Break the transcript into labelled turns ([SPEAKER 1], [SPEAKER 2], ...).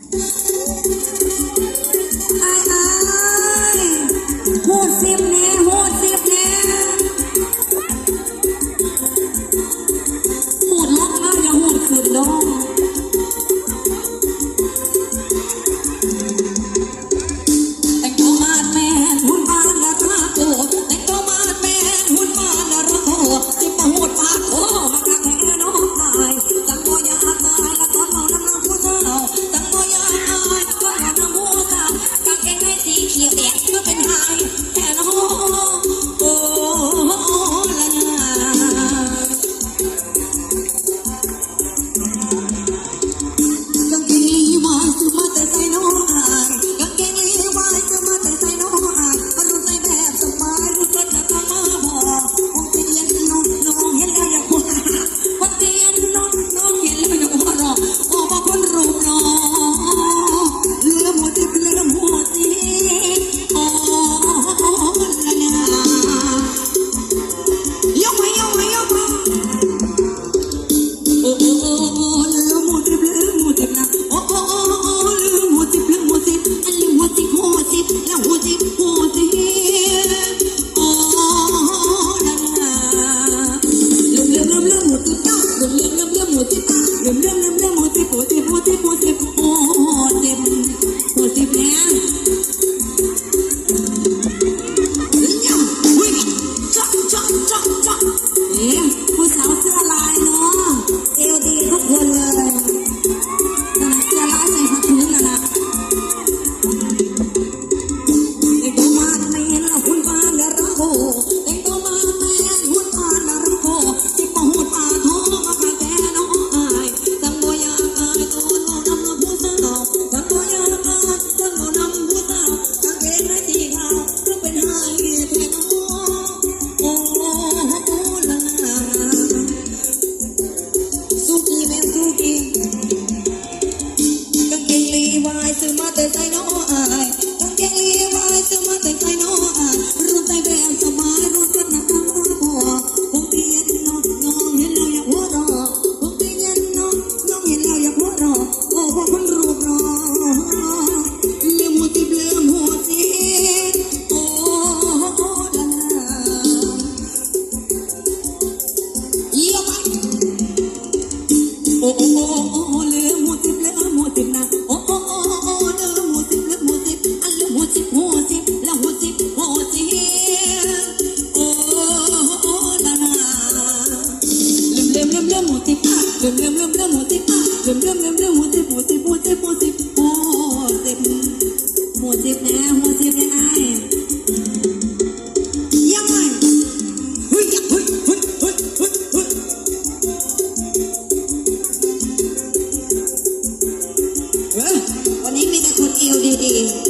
[SPEAKER 1] Música Thank you. ริ่มหัวติบเริ่มเริ่มเริ่มเริ่มหัวติบเริ่มเริ่มเริ่มเริ่มหัวติบหัวติบหัวติบหัวติบบหัวติบนะหัวติบนะไอ้ยังไงฮ้ยเฮ้ยเฮ้ยฮ้ยเฮ้ยฮ้วันนี้มีแต่คนเอวดี